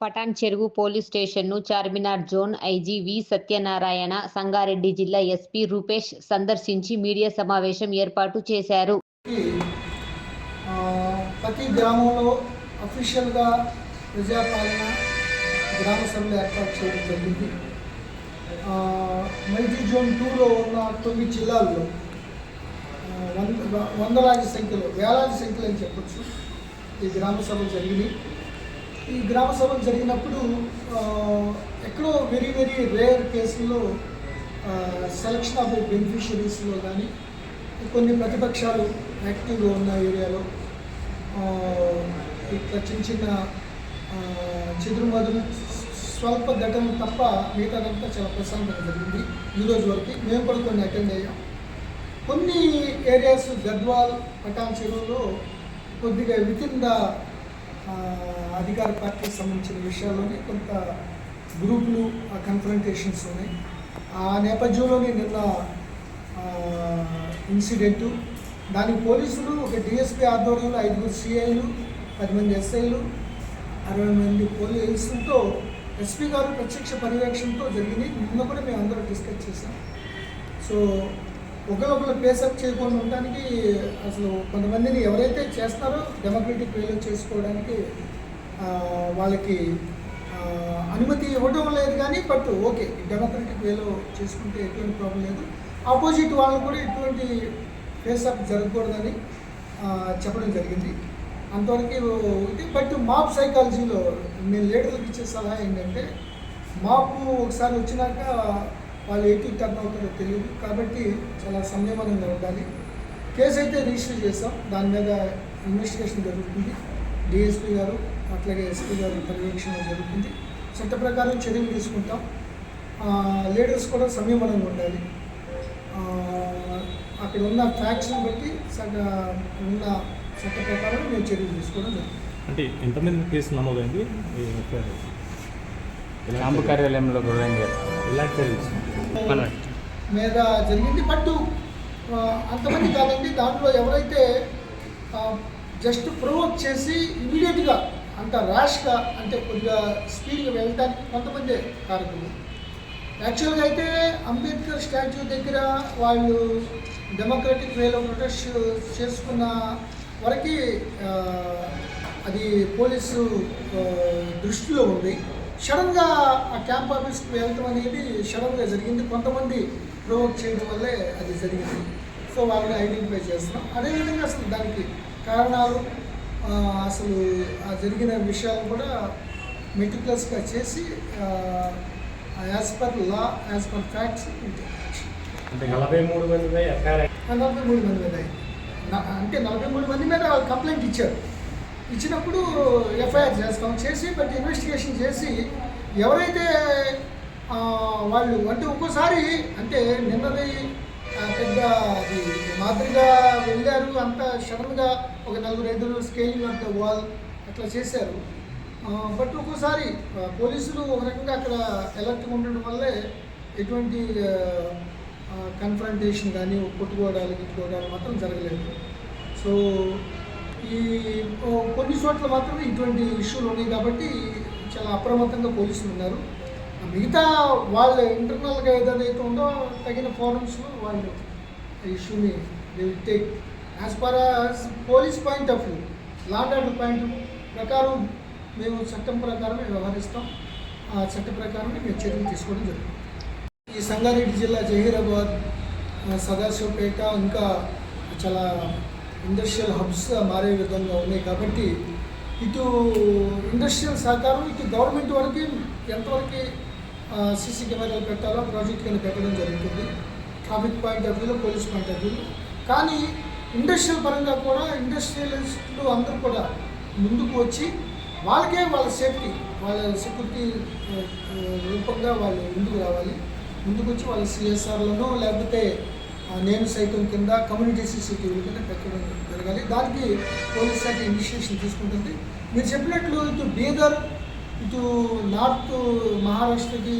Patan Cheruvu police స్టేషన్ను Charminar zone IG V Satyanarayana Sangareddy జిల్లా SP Rupesh సందర్శించి మీడియా సమావేశం ఏర్పాటు చేశారు. ప్రతి గ్రామంలో అఫీషియల్గా ప్రజాపాలన గ్రామ సభలు ఏర్పాటు చేయడం జరిగింది. మల్టీ జోన్ టూలో ఉన్న తొమ్మిది జిల్లాల్లో వంద వందలాది సంఖ్యలో వేలాది సంఖ్యలో అని చెప్పచ్చు ఈ గ్రామ సభలు జరిగినాయి. ఈ గ్రామ సభలు జరిగినప్పుడు ఎక్కడో వెరీ వెరీ రేర్ కేసుల్లో సెలక్షన్ ఆఫ్ బెనిఫిషరీస్లో కానీ కొన్ని ప్రతిపక్షాలు యాక్టివ్గా ఉన్న ఏరియాలో ఇట్లా చిన్న చిన్న ఆ, స్వల్ప ఘటనలు తప్ప మిగతాదంతా చాలా ప్రశాంతంగా జరిగింది ఈ రోజు వరకు. మేము కూడా కొన్ని అటెండ్ అయ్యాం. కొన్ని ఏరియాస్ గద్వాల్ పటాన్ చెరువులో కొద్దిగా వితిన్ ద అధికార పార్టీకి సంబంధించిన విషయాల్లోనే కొంత గ్రూపులు కన్ఫరంటేషన్స్ ఉన్నాయి ఆ నేపథ్యంలోనే నిన్న ఇన్సిడెంటు దానికి పోలీసులు ఒక డిఎస్పీ ఆధ్వర్యంలో ఐదుగురు సిఐలు పది మంది ఎస్ఐలు అరవై మంది పోలీసులతో ఎస్పీ గారు ప్రత్యక్ష పర్యవేక్షణతో జరిగింది నిన్న కూడా మేము అందరం డిస్కస్ చేసాం సో ఒకరొకరు పేసప్ చేయకుండా ఉండడానికి అసలు కొంతమందిని ఎవరైతే చేస్తారో డెమోక్రటిక్ వేలో చేసుకోవడానికి వాళ్ళకి అనుమతి ఇవ్వడం లేదు కానీ బట్ ఓకే డెమోక్రటిక్ వేలో చేసుకుంటే ఎటువంటి ప్రాబ్లం లేదు. ఆపోజిట్ వాళ్ళు కూడా ఎటువంటి ఫేసప్ జరగకూడదని చెప్పడం జరిగింది. అంతవరకు ఇది బట్ మాప్ సైకాలజీలో నేను లీడర్లకు ఇచ్చే సలహా ఏంటంటే మాపు ఒకసారి వచ్చినాక వాళ్ళు ఏంటి టర్న్ అవుతారో తెలియదు కాబట్టి చాలా సంయమనంగా ఉండాలి. కేసు అయితే రిజిస్టర్ చేస్తాం. దాని మీద ఇన్వెస్టిగేషన్ జరుగుతుంది. డిఎస్పీ గారు అట్లాగే ఎస్పీ గారు పర్యవేక్షణ జరుగుతుంది. చట్ట ప్రకారం చర్యలు తీసుకుంటాం. లీడర్స్ కూడా సంయమనంగా ఉండాలి. అక్కడ ఉన్న ఫ్యాక్షన్ బట్టి సగ ఉన్న చట్ట ప్రకారం మేము చర్యలు తీసుకోవడం జరుగుతుంది. అంటే ఎంతమంది కేసు నమోదైంది? క్యాంపు కార్యాలయంలో? మీద జరిగింది బట్ అంతమంది కాదండి. దాంట్లో ఎవరైతే జస్ట్ ప్రొవోక్ చేసి ఇమీడియట్గా అంత ర్యాష్గా అంటే కొద్దిగా స్పీడ్గా వెళ్ళడానికి కొంతమంది కారకులు. యాక్చువల్గా అయితే అంబేద్కర్ స్టాచ్యూ దగ్గర వాళ్ళు డెమోక్రటిక్ వేలో ప్రొటెస్ట్ చేసుకున్న వరకు అది పోలీసు దృష్టిలో ఉంది. సడన్గా ఆ క్యాంప్ ఆఫీస్కి వెళ్ళటం అనేది సడన్గా జరిగింది. కొంతమంది ప్రొవోక్ చేయడం వల్లే అది జరిగింది. సో వాళ్ళని ఐడెంటిఫై చేస్తున్నాం. అదేవిధంగా అసలు దానికి కారణాలు అసలు ఆ జరిగిన విషయాలు కూడా మెటిక్యులస్గా చేసి as per law as per facts నలభై మూడు మంది నలభై మూడు మంది అంటే నలభై మూడు మంది మీద వాళ్ళు కంప్లైంట్ ఇచ్చారు. ఇచ్చినప్పుడు ఎఫ్ఐఆర్ చేస్తాం చేసి బట్ ఇన్వెస్టిగేషన్ చేసి ఎవరైతే వాళ్ళు అంటే ఒక్కోసారి అంటే నిన్నది పెద్ద అది మాదిరిగా వెళ్ళారు అంత సడన్గా ఒక నలుగురు ఐదుగురు స్కేలింగ్ అంటే వాల్ అట్లా చేశారు. బట్ ఒక్కోసారి పోలీసులు ఒక రకంగా అక్కడ ఎలర్ట్గా ఉండడం వల్లే ఎటువంటి కన్ఫ్రంటేషన్ కానీ కొట్టుకోవడాలు గిట్టుకోవడాలు మాత్రం జరగలేదు. సో ఈ కొన్ని చోట్ల మాత్రం ఇటువంటి ఇష్యూలు ఉన్నాయి కాబట్టి చాలా అప్రమత్తంగా పోలీసులు ఉన్నారు. మిగతా వాళ్ళ ఇంటర్నల్గా ఏదైతే ఉందో తగిన ఫోరమ్స్లో వాళ్ళు ఈ ఇష్యూని take. As per as police point of view law and order point ప్రకారం మేము చట్టం ప్రకారమే వ్యవహరిస్తాం. ఆ చట్ట ప్రకారం మేము చర్యలు తీసుకోవడం జరుగుతుంది. ఈ సంగారెడ్డి జిల్లా జహీరాబాద్ సదాశివపేట ఇంకా చాలా ఇండస్ట్రియల్ హబ్స్గా మారే విధంగా ఉన్నాయి కాబట్టి ఇటు ఇండస్ట్రియల్ సహకారం ఇటు గవర్నమెంట్ వరకు ఎంతవరకు సీసీ కెమెరాలు పెట్టాలో ప్రాజెక్ట్ కింద పెట్టడం జరుగుతుంది. ట్రాఫిక్ పాయింట్ ఆఫ్ వ్యూలో పోలీస్ పాయింట్ ఆఫ్ వ్యూలో కానీ ఇండస్ట్రియల్ పరంగా కూడా ఇండస్ట్రియలిస్టులు అందరూ కూడా ముందుకు వచ్చి వాళ్ళకే వాళ్ళ సేఫ్టీ వాళ్ళ సెక్యూరిటీ రూపంగా వాళ్ళు ముందుకు రావాలి. ముందుకు వచ్చి వాళ్ళ సిఎస్ఆర్లను లేకపోతే నేను సైతం కింద కమ్యూనిటీ సీసీటీవీ కింద పెట్టడం జరగాలి. దానికి పోలీస్ శాఖ ఇనిషియేషన్ తీసుకుంటుంది. మీరు చెప్పినట్లు ఇటు బీదర్ ఇటు నార్త్ మహారాష్ట్రకి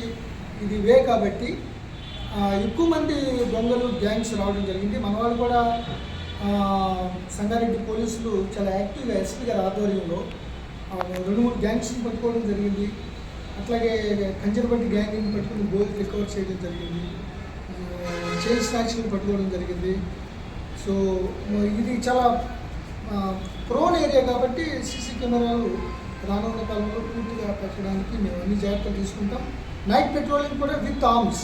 ఇది వే కాబట్టి ఎక్కువ మంది దొంగలు గ్యాంగ్స్ రావడం జరిగింది. మన వాళ్ళు కూడా సంగారెడ్డి పోలీసులు చాలా యాక్టివ్గా ఎస్పీ గారి ఆధ్వర్యంలో రెండు మూడు గ్యాంగ్స్ని పట్టుకోవడం జరిగింది. అట్లాగే కంజర్బట్టి గ్యాంగ్ని పట్టుకుని గోల్డ్ రికవర్ చేయడం జరిగింది. చైన్ స్నాచ్ని పట్టుకోవడం జరిగింది. సో ఇది చాలా ప్రోన్ ఏరియా కాబట్టి సీసీ కెమెరాలు రానున్న కాలంలో పూర్తిగా పెట్టడానికి మేము అన్ని జాగ్రత్తలు తీసుకుంటాం. నైట్ పెట్రోలింగ్ కూడా విత్ ఆర్మ్స్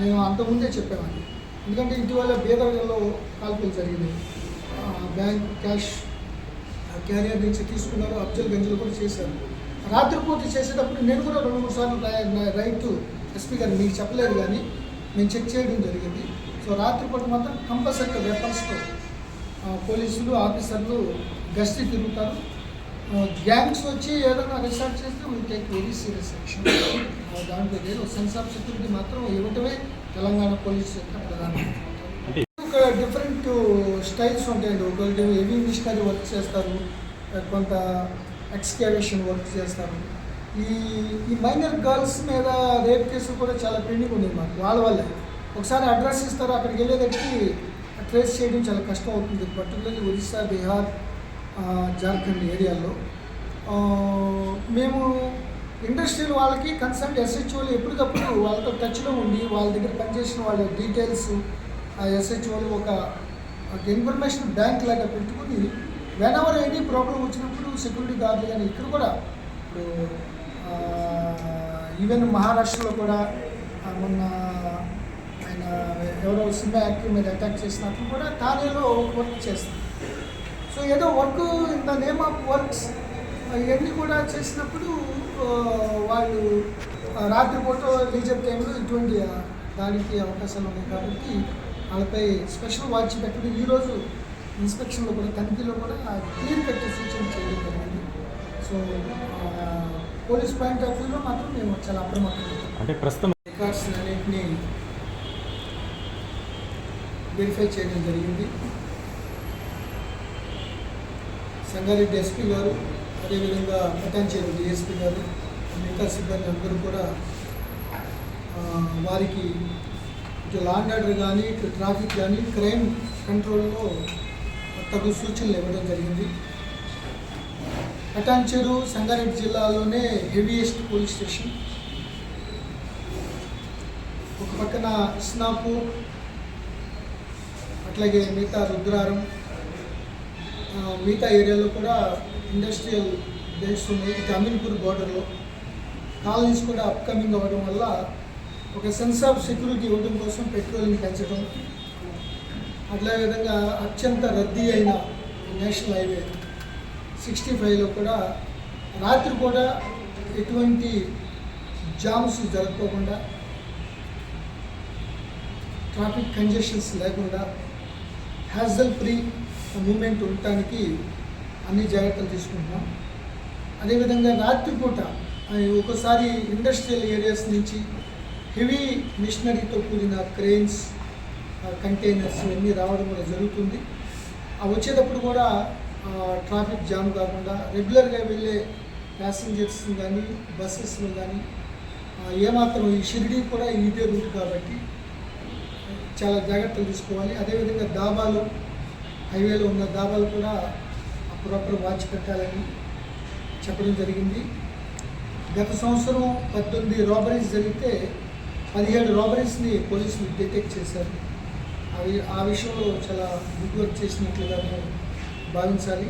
నేను అంతకుముందే చెప్పామండి ఎందుకంటే ఇటీవల బీదర్లో కాల్పులు జరిగినాయి. బ్యాంక్ క్యాష్ క్యారియర్ నుంచి తీసుకున్నారు. అబ్జల్ గంజలు కూడా చేశారు. రాత్రిపూట చేసేటప్పుడు నేను కూడా రెండు మూడు సార్లు రైట్ ఎస్పీ గారు మీకు చెప్పలేదు కానీ మేము చెక్ చేయడం జరిగింది. సో రాత్రిపూట మాత్రం కంపల్సరీగా వెపన్స్తో పోలీసులు ఆఫీసర్లు గస్తీ తిరుగుతారు. గ్యాంగ్స్ వచ్చి ఏదైనా రిసార్ట్ చేస్తే we take very serious action దాంట్లో లేదు సెన్స్ ఆఫ్ సెక్యూరిటీ మాత్రం ఇవ్వటమే తెలంగాణ పోలీస్ యొక్క ప్రధాన ఒక డిఫరెంట్ స్టైల్స్ ఉంటాయండి ఒకళ్ళు హెవీ మిషనరీ వర్క్ చేస్తారు కొంత ఎక్స్కేవేషన్ వర్క్ చేస్తారు. ఈ ఈ మైనర్ గర్ల్స్ మీద రేప్ కేసులు కూడా చాలా పెండింగ్ ఉన్నాయి మాకు వాళ్ళ వల్లే. ఒకసారి అడ్రస్ ఇస్తారు అక్కడికి వెళ్ళేదరికి ట్రేస్ చేయడం చాలా కష్టం అవుతుంది. పర్టికులర్లీ ఒరిస్సా బీహార్ జార్ఖండ్ ఏరియాలో. మేము ఇండస్ట్రియల్ వాళ్ళకి కన్సల్ట్ ఎస్హెచ్ఓలు ఎప్పటికప్పుడు వాళ్ళతో టచ్లో ఉండి వాళ్ళ దగ్గర పనిచేసిన వాళ్ళ డీటెయిల్స్ ఆ ఎస్హెచ్ఓలు ఒక ఒక ఇన్ఫర్మేషన్ బ్యాంక్ లాగా పెట్టుకుని వెన్ ఎవర్ ఎనీ ప్రాబ్లం వచ్చినప్పుడు సెక్యూరిటీ గార్డులు కానీ ఇక్కడ కూడా ఇప్పుడు ఈవెన్ మహారాష్ట్రలో కూడా మొన్న ఆయన ఎవరో సినిమా యాక్టివ్ మీద అటాక్ చేసినప్పుడు కూడా తానేలో వర్క్ చేస్తాం సో ఏదో work in the name of works ఇవన్నీ కూడా చేసినప్పుడు వాళ్ళు రాత్రిపూట లీజర్ టైంలో ఇటువంటి దానికి అవకాశాలు ఉన్నాయి కాబట్టి వాళ్ళపై స్పెషల్ వాచ్ పెట్టడం ఈరోజు ఇన్స్పెక్షన్లో కూడా తనిఖీలో కూడా క్లియర్ కట్ సూచన చేయడం జరిగింది. సో పోలీస్ పాయింట్ ఆఫ్ వ్యూలో మాత్రం మేము చాలా అప్రమత్తంగా ఉన్నాం. అంటే ప్రస్తుతం రికార్డ్స్ అన్నింటినీ వెరిఫై చేయడం జరిగింది సంగారెడ్డి ఎస్పీ గారు అదేవిధంగా పటాన్చేరు డిఎస్పీ గారు మిగతా సిబ్బంది అందరూ కూడా వారికి ఇటు లా అండ్ ఆర్డర్ కానీ ఇటు ట్రాఫిక్ కానీ క్రైమ్ కంట్రోల్లో తగు సూచనలు ఇవ్వడం జరిగింది పటాన్చేరు సంగారెడ్డి జిల్లాలోనే హెవీయెస్ట్ పోలీస్ స్టేషన్. ఒక పక్కన ఇస్నాపూర్ అట్లాగే మిగతా రుద్రారం మిగతా ఏరియాలో కూడా ఇండస్ట్రియల్ బేస్ ఉన్నాయి. ఇటు అమీన్పూర్ బార్డర్లో. కాలనీస్ కూడా అప్కమింగ్ అవ్వడం వల్ల ఒక సెన్స్ ఆఫ్ సెక్యూరిటీ ఇవ్వడం కోసం పెట్రోలింగ్ పెంచడం అట్లా విధంగా అత్యంత రద్దీ అయిన నేషనల్ హైవే. సిక్స్టీ ఫైవ్లో కూడా రాత్రి కూడా ఎటువంటి జామ్స్ జరగకోకుండా ట్రాఫిక్ కంజెషన్స్ లేకుండా హ్యాజల్ ఫ్రీ మూమెంట్ ఉండటానికి అన్ని జాగ్రత్తలు తీసుకుంటున్నాం. అదేవిధంగా రాత్రిపూట పూట ఒకసారి ఇండస్ట్రియల్ ఏరియాస్ నుంచి హెవీ మిషనరీతో కూడిన క్రెయిన్స్ కంటైనర్స్ ఇవన్నీ రావడం కూడా జరుగుతుంది. వచ్చేటప్పుడు కూడా ట్రాఫిక్ జామ్ కాకుండా రెగ్యులర్గా వెళ్ళే ప్యాసింజర్స్ కానీ బస్సెస్లో కానీ ఏమాత్రం ఈ షిరిడి కూడా ఇదే రూట్ కాబట్టి చాలా జాగ్రత్తలు తీసుకోవాలి. అదేవిధంగా దాబాలు హైవేలో ఉన్న దాబాలు కూడా అప్పుడప్పుడు వాచ్ పెట్టాలని చెప్పడం జరిగింది. గత సంవత్సరం పద్దెనిమిది రాబరీస్ జరిగితే పదిహేడు రాబరీస్ని పోలీసులు డిటెక్ట్ చేశారు. అవి ఆ విషయంలో చాలా గుడ్ వర్క్ చేసినట్లుగా మేము ಬಾವಿನ ಸಾಲಿ